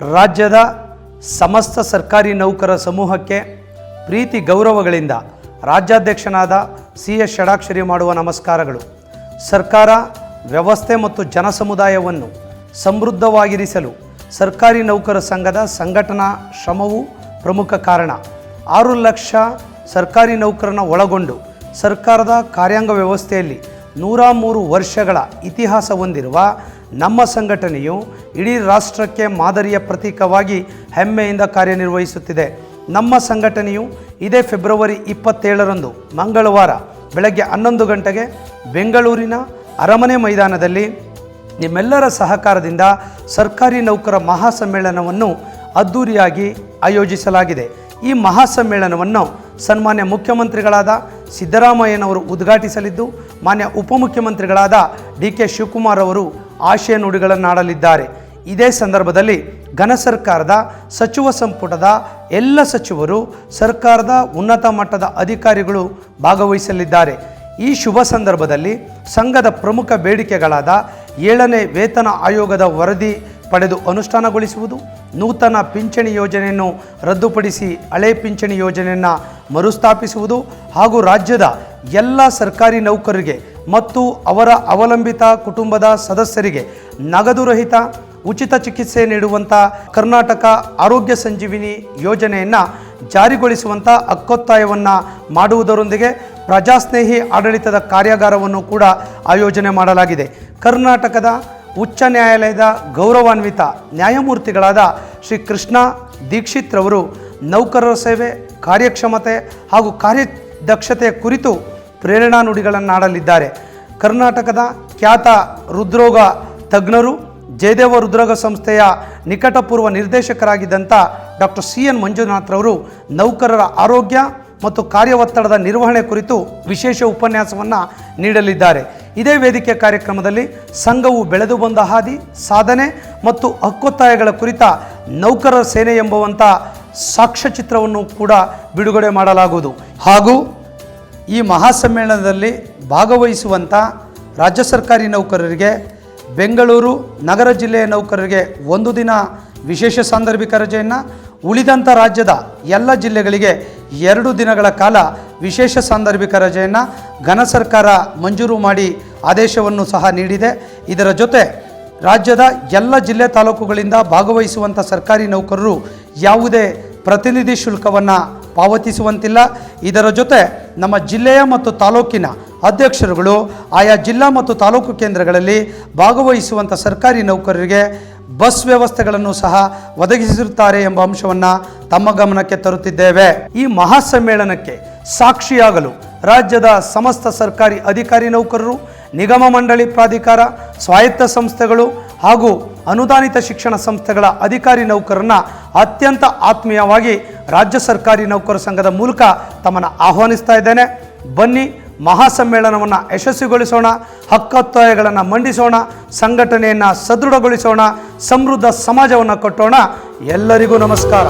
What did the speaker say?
ರಾಜ್ಯದ ಸಮಸ್ತ ಸರ್ಕಾರಿ ನೌಕರ ಸಮೂಹಕ್ಕೆ ಪ್ರೀತಿ ಗೌರವಗಳಿಂದ ರಾಜ್ಯಾಧ್ಯಕ್ಷನಾದ ಸಿ ಎಸ್ ಷಡಾಕ್ಷರಿ ಮಾಡುವ ನಮಸ್ಕಾರಗಳು. ಸರ್ಕಾರ ವ್ಯವಸ್ಥೆ ಮತ್ತು ಜನಸಮುದಾಯವನ್ನು ಸಮೃದ್ಧವಾಗಿರಿಸಲು ಸರ್ಕಾರಿ ನೌಕರ ಸಂಘದ ಸಂಘಟನಾ ಶ್ರಮವು ಪ್ರಮುಖ ಕಾರಣ. ಆರು ಲಕ್ಷ ಸರ್ಕಾರಿ ನೌಕರನ ಒಳಗೊಂಡು ಸರ್ಕಾರದ ಕಾರ್ಯಾಂಗ ವ್ಯವಸ್ಥೆಯಲ್ಲಿ ನೂರ ಮೂರು ವರ್ಷಗಳ ಇತಿಹಾಸ ಹೊಂದಿರುವ ನಮ್ಮ ಸಂಘಟನೆಯು ಇಡೀ ರಾಷ್ಟ್ರಕ್ಕೆ ಮಾದರಿಯ ಪ್ರತೀಕವಾಗಿ ಹೆಮ್ಮೆಯಿಂದ ಕಾರ್ಯನಿರ್ವಹಿಸುತ್ತಿದೆ. ನಮ್ಮ ಸಂಘಟನೆಯು ಇದೇ ಫೆಬ್ರವರಿ ಇಪ್ಪತ್ತೇಳರಂದು ಮಂಗಳವಾರ ಬೆಳಗ್ಗೆ ಹನ್ನೊಂದು ಗಂಟೆಗೆ ಬೆಂಗಳೂರಿನ ಅರಮನೆ ಮೈದಾನದಲ್ಲಿ ನಿಮ್ಮೆಲ್ಲರ ಸಹಕಾರದಿಂದ ಸರ್ಕಾರಿ ನೌಕರ ಮಹಾಸಮ್ಮೇಳನವನ್ನು ಅದ್ದೂರಿಯಾಗಿ ಆಯೋಜಿಸಲಾಗಿದೆ. ಈ ಮಹಾಸಮ್ಮೇಳನವನ್ನು ಸನ್ಮಾನ್ಯ ಮುಖ್ಯಮಂತ್ರಿಗಳಾದ ಸಿದ್ದರಾಮಯ್ಯನವರು ಉದ್ಘಾಟಿಸಲಿದ್ದು, ಮಾನ್ಯ ಉಪಮುಖ್ಯಮಂತ್ರಿಗಳಾದ ಡಿ ಕೆ ಶಿವಕುಮಾರ್ ಅವರು ಆಶಯ ನುಡಿಗಳನ್ನಾಡಲಿದ್ದಾರೆ. ಇದೇ ಸಂದರ್ಭದಲ್ಲಿ ಘನ ಸರ್ಕಾರದ, ಸಚಿವ ಸಂಪುಟದ ಎಲ್ಲ ಸಚಿವರು ಸರ್ಕಾರದ ಉನ್ನತ ಮಟ್ಟದ ಅಧಿಕಾರಿಗಳು ಭಾಗವಹಿಸಲಿದ್ದಾರೆ. ಈ ಶುಭ ಸಂದರ್ಭದಲ್ಲಿ ಸಂಘದ ಪ್ರಮುಖ ಬೇಡಿಕೆಗಳಾದ ಏಳನೇ ವೇತನ ಆಯೋಗದ ವರದಿ ಪಡೆದು ಅನುಷ್ಠಾನಗೊಳಿಸುವುದು, ನೂತನ ಪಿಂಚಣಿ ಯೋಜನೆಯನ್ನು ರದ್ದುಪಡಿಸಿ ಹಳೆ ಪಿಂಚಣಿ ಯೋಜನೆಯನ್ನು ಮರುಸ್ಥಾಪಿಸುವುದು ಹಾಗೂ ರಾಜ್ಯದ ಎಲ್ಲ ಸರ್ಕಾರಿ ನೌಕರರಿಗೆ ಮತ್ತು ಅವರ ಅವಲಂಬಿತ ಕುಟುಂಬದ ಸದಸ್ಯರಿಗೆ ನಗದು ರಹಿತ ಉಚಿತ ಚಿಕಿತ್ಸೆ ನೀಡುವಂಥ ಕರ್ನಾಟಕ ಆರೋಗ್ಯ ಸಂಜೀವಿನಿ ಯೋಜನೆಯನ್ನು ಜಾರಿಗೊಳಿಸುವಂಥ ಹಕ್ಕೊತ್ತಾಯವನ್ನು ಮಾಡುವುದರೊಂದಿಗೆ ಪ್ರಜಾಸ್ನೇಹಿ ಆಡಳಿತದ ಕಾರ್ಯಾಗಾರವನ್ನು ಕೂಡ ಆಯೋಜನೆ ಮಾಡಲಾಗಿದೆ. ಕರ್ನಾಟಕದ ಉಚ್ಚ ನ್ಯಾಯಾಲಯದ ಗೌರವಾನ್ವಿತ ನ್ಯಾಯಮೂರ್ತಿಗಳಾದ ಶ್ರೀ ಕೃಷ್ಣ ದೀಕ್ಷಿತ್ ರವರು ನೌಕರರ ಸೇವೆ, ಕಾರ್ಯಕ್ಷಮತೆ ಹಾಗೂ ಕಾರ್ಯದಕ್ಷತೆಯ ಕುರಿತು ಪ್ರೇರಣಾ ನುಡಿಗಳನ್ನಾಡಲಿದ್ದಾರೆ. ಕರ್ನಾಟಕದ ಖ್ಯಾತ ಹೃದ್ರೋಗ ತಜ್ಞರು, ಜಯದೇವ ಹೃದ್ರೋಗ ಸಂಸ್ಥೆಯ ನಿಕಟಪೂರ್ವ ನಿರ್ದೇಶಕರಾಗಿದ್ದಂಥ ಡಾಕ್ಟರ್ ಸಿ ಎನ್ ಮಂಜುನಾಥ್ರವರು ನೌಕರರ ಆರೋಗ್ಯ ಮತ್ತು ಕಾರ್ಯ ಒತ್ತಡದ ನಿರ್ವಹಣೆ ಕುರಿತು ವಿಶೇಷ ಉಪನ್ಯಾಸವನ್ನು ನೀಡಲಿದ್ದಾರೆ. ಇದೇ ವೇದಿಕೆ ಕಾರ್ಯಕ್ರಮದಲ್ಲಿ ಸಂಘವು ಬೆಳೆದು ಬಂದ ಹಾದಿ, ಸಾಧನೆ ಮತ್ತು ಹಕ್ಕೊತ್ತಾಯಗಳ ಕುರಿತ ನೌಕರರ ಸೇನೆ ಎಂಬುವಂಥ ಸಾಕ್ಷ್ಯಚಿತ್ರವನ್ನು ಕೂಡ ಬಿಡುಗಡೆ ಮಾಡಲಾಗುವುದು. ಹಾಗೂ ಈ ಮಹಾಸಮ್ಮೇಳನದಲ್ಲಿ ಭಾಗವಹಿಸುವಂಥ ರಾಜ್ಯ ಸರ್ಕಾರಿ ನೌಕರರಿಗೆ, ಬೆಂಗಳೂರು ನಗರ ಜಿಲ್ಲೆಯ ನೌಕರರಿಗೆ ಒಂದು ದಿನ ವಿಶೇಷ ಸಾಂದರ್ಭಿಕ ರಜೆಯನ್ನು ಉಳಿದಂಥ ರಾಜ್ಯದ ಎಲ್ಲ ಜಿಲ್ಲೆಗಳಿಗೆ ಎರಡು ದಿನಗಳ ಕಾಲ ವಿಶೇಷ ಸಾಂದರ್ಭಿಕ ರಜೆಯನ್ನು ಘನ ಸರ್ಕಾರ ಮಂಜೂರು ಮಾಡಿ ಆದೇಶವನ್ನು ಸಹ ನೀಡಿದೆ. ಇದರ ಜೊತೆ ರಾಜ್ಯದ ಎಲ್ಲ ಜಿಲ್ಲೆ ತಾಲೂಕುಗಳಿಂದ ಭಾಗವಹಿಸುವಂಥ ಸರ್ಕಾರಿ ನೌಕರರು ಯಾವುದೇ ಪ್ರತಿನಿಧಿ ಶುಲ್ಕವನ್ನು ಪಾವತಿಸುವಂತಿಲ್ಲ. ಇದರ ಜೊತೆ ನಮ್ಮ ಜಿಲ್ಲೆಯ ಮತ್ತು ತಾಲೂಕಿನ ಅಧ್ಯಕ್ಷರುಗಳು, ಆಯಾ ಜಿಲ್ಲಾ ಮತ್ತು ತಾಲೂಕು ಕೇಂದ್ರಗಳಲ್ಲಿ ಭಾಗವಹಿಸುವಂಥ ಸರ್ಕಾರಿ ನೌಕರರಿಗೆ ಬಸ್ ವ್ಯವಸ್ಥೆಗಳನ್ನು ಸಹ ಒದಗಿಸಿರುತ್ತಾರೆ ಎಂಬ ಅಂಶವನ್ನು ತಮ್ಮ ಗಮನಕ್ಕೆ ತರುತ್ತಿದ್ದೇವೆ. ಈ ಮಹಾಸಮ್ಮೇಳನಕ್ಕೆ ಸಾಕ್ಷಿಯಾಗಲು ರಾಜ್ಯದ ಸಮಸ್ತ ಸರ್ಕಾರಿ ಅಧಿಕಾರಿ ನೌಕರರು, ನಿಗಮ ಮಂಡಳಿ ಪ್ರಾಧಿಕಾರ, ಸ್ವಾಯತ್ತ ಸಂಸ್ಥೆಗಳು ಹಾಗೂ ಅನುದಾನಿತ ಶಿಕ್ಷಣ ಸಂಸ್ಥೆಗಳ ಅಧಿಕಾರಿ ನೌಕರನ್ನ ಅತ್ಯಂತ ಆತ್ಮೀಯವಾಗಿ ರಾಜ್ಯ ಸರ್ಕಾರಿ ನೌಕರ ಸಂಘದ ಮೂಲಕ ತಮ್ಮನ್ನು ಆಹ್ವಾನಿಸ್ತಾ ಇದ್ದೇನೆ. ಬನ್ನಿ, ಮಹಾಸಮ್ಮೇಳನವನ್ನು ಯಶಸ್ವಿಗೊಳಿಸೋಣ, ಹಕ್ಕೊತ್ತಾಯಗಳನ್ನು ಮಂಡಿಸೋಣ, ಸಂಘಟನೆಯನ್ನು ಸದೃಢಗೊಳಿಸೋಣ, ಸಮೃದ್ಧ ಸಮಾಜವನ್ನು ಕಟ್ಟೋಣ. ಎಲ್ಲರಿಗೂ ನಮಸ್ಕಾರ.